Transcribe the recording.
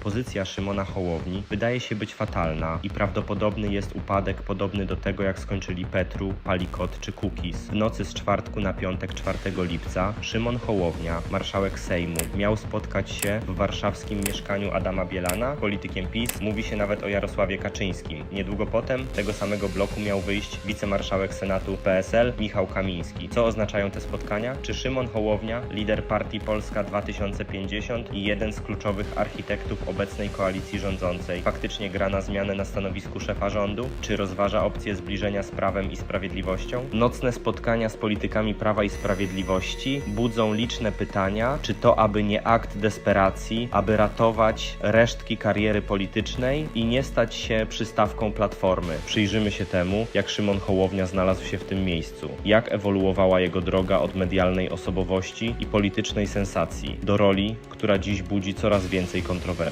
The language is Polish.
Pozycja Szymona Hołowni wydaje się być fatalna i prawdopodobny jest upadek podobny do tego, jak skończyli Petru, Palikot czy Kukis. W nocy z czwartku na piątek 4 lipca Szymon Hołownia, marszałek Sejmu, miał spotkać się w warszawskim mieszkaniu Adama Bielana, politykiem PiS. Mówi się nawet o Jarosławie Kaczyńskim. Niedługo potem tego samego bloku miał wyjść wicemarszałek Senatu PSL Michał Kamiński. Co oznaczają te spotkania? Czy Szymon Hołownia, lider partii Polska 2050 i jeden z kluczowych architektów obecnej koalicji rządzącej, faktycznie gra na zmianę na stanowisku szefa rządu? Czy rozważa opcję zbliżenia z prawem i sprawiedliwością? Nocne spotkania z politykami Prawa i Sprawiedliwości budzą liczne pytania, czy to aby nie akt desperacji, aby ratować resztki kariery politycznej i nie stać się przystawką platformy. Przyjrzymy się temu, jak Szymon Hołownia znalazł się w tym miejscu, jak ewoluowała jego droga od medialnej osobowości i politycznej sensacji do roli, która dziś budzi coraz więcej kontrowersji.